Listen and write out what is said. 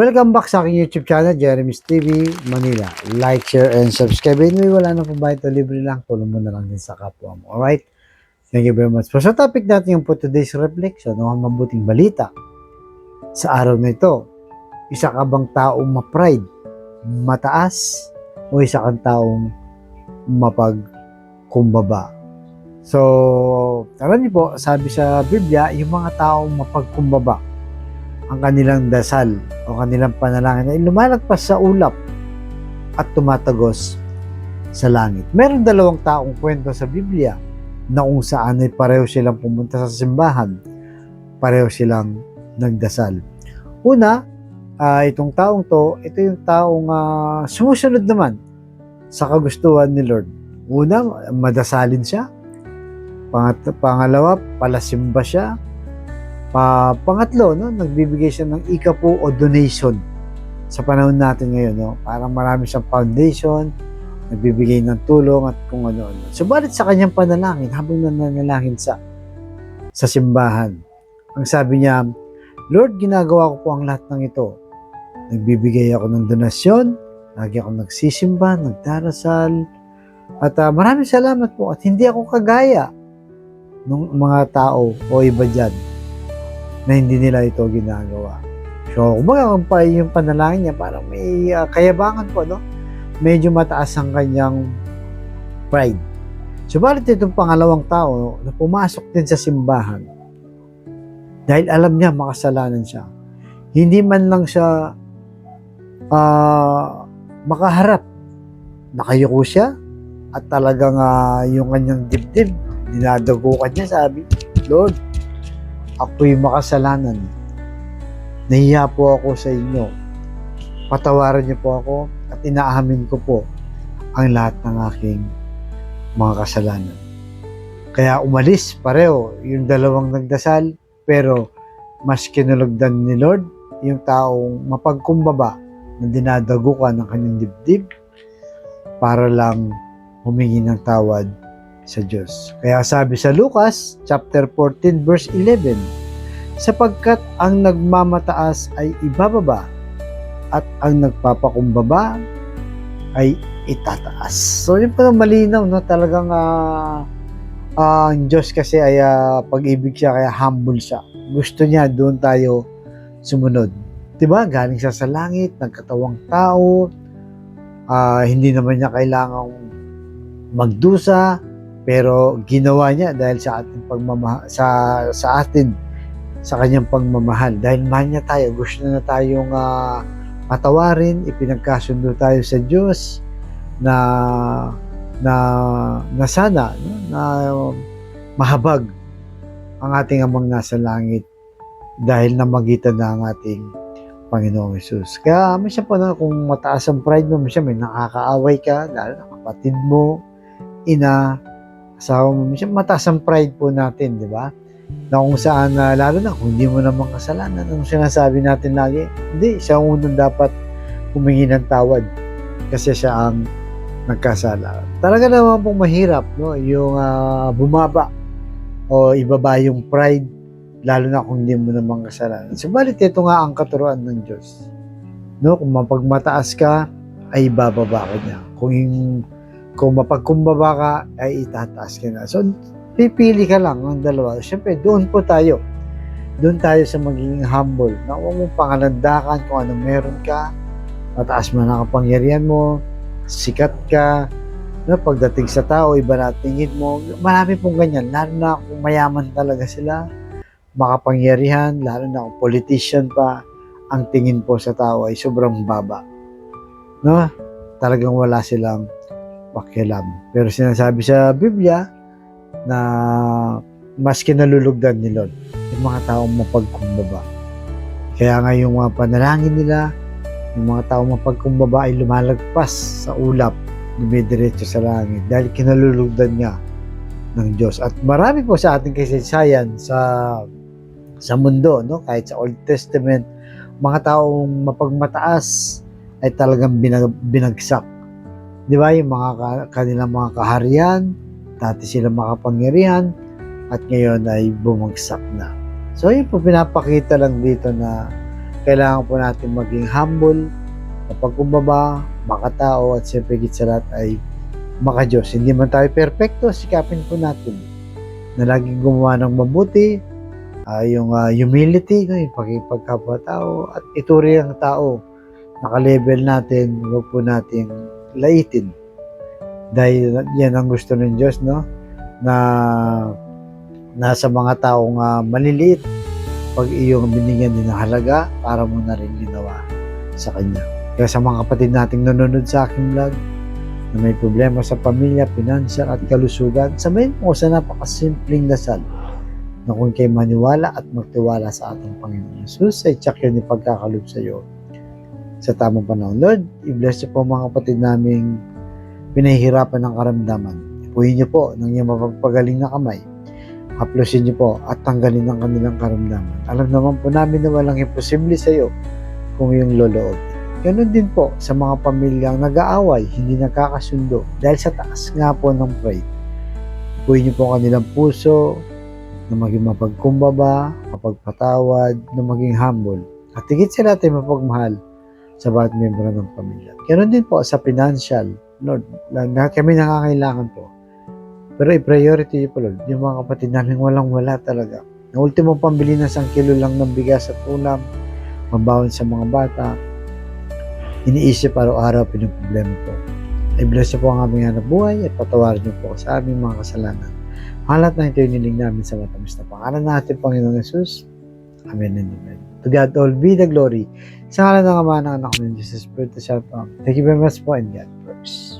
Welcome back sa aking YouTube channel, Jeremy's TV, Manila. Like, share, and subscribe. Anyway, wala nang pambayad to libre lang. Tulong mo na lang din sa kapwa mo. Alright? Thank you very much. So, sa topic natin yung for today's reflection, ang mabuting balita sa araw na ito. Isa ka bang taong ma-pride, mataas, o isa kang taong mapagkumbaba? So, alam niyo po, sabi sa Biblia, yung mga taong mapagkumbaba, ang kanilang dasal o kanilang panalangin ay lumalagpas sa ulap at tumatagos sa langit. Meron dalawang taong kwento sa Biblia na kung saan ay pareho silang pumunta sa simbahan, pareho silang nagdasal. Una, ah, itong taong to, ito yung taong ah, sumusunod naman sa kagustuhan ni Lord. Una, madasalin siya. Pangat, pangalawa, palasimba siya. Pa, pangatlo, no, nagbibigay siya ng ikapo o donation sa panahon natin ngayon. No? Parang marami siyang foundation, nagbibigay ng tulong at kung ano-ano. Subalit sa kanyang panalangin, habang nananalangin sa, sa simbahan, ang sabi niya, Lord, ginagawa ko po ang lahat ng ito. Nagbibigay ako ng donasyon, lagi ako nagsisimba, nagdarasal, at ah, maraming salamat po at hindi ako kagaya ng mga tao o iba dyan na hindi nila ito ginagawa. So, kumbaga yung panalangin niya, parang may ah, kayabangan po, no? Medyo mataas ang kanyang pride. Subalit itong pangalawang tao na pumasok din sa simbahan dahil alam niya makasalanan siya. Hindi man lang siya ah, makaharap. Nakayuko siya at talagang ah, yung kanyang dibdib, dinadagukan niya, sabi, Lord, ako'y makasalanan. Nahiya po ako sa inyo. Patawaran niyo po ako at inaamin ko po ang lahat ng aking mga kasalanan. Kaya umalis pareho yung dalawang nagdasal pero mas kinulugdan ni Lord yung taong mapagkumbaba na dinadagukan ng kanyang dibdib para lang humingi ng tawad sa Diyos. Kaya sabi sa Lucas chapter 14 verse 11, sapagkat ang nagmamataas ay ibababa at ang nagpapakumbaba ay itataas. So yun pa malinaw no talagang ah, ah, ang Diyos kasi ay ah, pag-ibig siya kaya humble siya. Gusto niya doon tayo sumunod. 'Di? Galing siya sa langit, nagkatawang tao. ah, hindi naman niya kailangang magdusa, pero ginawa niya dahil sa ating pagmamahal sa sa atin sa kanyang pagmamahal dahil mahal niya tayo gusto na tayong ah, patawarin ipinagkasundo tayo sa Diyos na na na sana na mahabag ang ating amang nasa langit dahil namagitan na ang ating Panginoong Yesus. Kaya minsan po na kung mataas ang pride mo, minsan may nakakaaway ka, lalo na kapatid mo, ina, asawa mo, minsan mataas ang pride po natin, di ba? Na kung saan, na lalo na kung hindi mo naman kasalanan, ang sinasabi natin lagi, hindi, siya ang unang dapat humingi ng tawad kasi siya ang nagkasala. Talaga naman pong mahirap, no? Yung ah, bumaba o ibaba yung pride, lalo na kung hindi mo naman kasalanan. Subalit ito nga ang katuruan ng Diyos. No? Kung mapagmataas ka, ay bababa ka niya. Kung kung mapagkumbaba ka, ay itataas ka na. So, pipili ka lang ng dalawa. Siyempre, doon po tayo. Doon tayo sa magiging humble. Na huwag mong pangalandakan kung ano meron ka. Mataas man ang kapangyarihan mo. Sikat ka. No, pagdating sa tao, iba na tingin mo. Marami pong ganyan. Lalo na kung mayaman talaga sila. Makapangyarihan. Lalo na kung politician pa. Ang tingin po sa tao ay sobrang baba. No? Talagang wala silang pakialam. Pero sinasabi sa Biblia na mas kinalulugdan ni Lord yung mga taong mapagkumbaba. Kaya nga yung mga panalangin nila, yung mga taong mapagkumbaba ay lumalagpas sa ulap, dumidiretso sa langit dahil kinalulugdan niya ng Diyos. At marami po sa ating kasaysayan sa sa mundo, no? kahit sa Old Testament, mga taong mapagmataas ay talagang binag- binagsak Di ba? Yung mga ka- kanilang mga kaharian, dati sila makapangyarihan, at ngayon ay bumagsak na. So, yun po pinapakita lang dito na kailangan po natin maging humble, mapagkumbaba, makatao, at siyempre higit sa lahat ay makajos. Hindi man tayo perfecto, sikapin po natin na laging gumawa ng mabuti, ah, yung ah, humility, yung pagkipagkapwa-tao, at ituri ang tao. Naka-level natin, huwag po natin laitin. Dahil yan ang gusto ng Diyos, no? Na nasa mga taong ah, maliliit, pag iyong binigyan din ng halaga, para mo na rin ginawa sa Kanya. Kaya sa mga kapatid nating nanonood sa aking vlog, na may problema sa pamilya, pinansyal at kalusugan, sabayin mo sa napakasimpleng dasal na kung kayo maniwala at magtiwala sa ating Panginoon Jesus, ay tsak yun yung pagkakalob sa iyo sa tamang panahon. Lord, i-bless niyo po mga kapatid naming pinahihirapan ng karamdaman. Ipuhin niyo po ng iyong mapagpagaling na kamay. Haplosin niyo po at tanggalin ang kanilang karamdaman. Alam naman po namin na walang imposible sa iyo kung yung loloob. Ganon din po sa mga pamilyang nag-aaway, hindi nakakasundo dahil sa taas nga po ng pride. Ipuhin niyo po ang kanilang puso na maging mapagkumbaba, mapagpatawad, na maging humble. At higit sa lahat ay mapagmahal sa bawat membro ng pamilya. Ganon din po sa financial. Lord, lahat kami nangangailangan po. Pero i-priority po, Lord, yung mga kapatid namin walang-wala talaga. Na ultimo pambili ng isang kilo lang ng bigas at ulam, mabawon sa mga bata, iniisip araw-araw pinoproblema po. I-bless po ang aming hanap buhay at patawarin niyo po sa aming mga kasalanan. Halat na ito iniling namin sa matamis na pangalan natin, Panginoong Yesus. Amen and Amen. To God all be the glory. Sa ngalan ng Ama ng Anak ng Jesus, Spirit of Thank you very much po and God universe.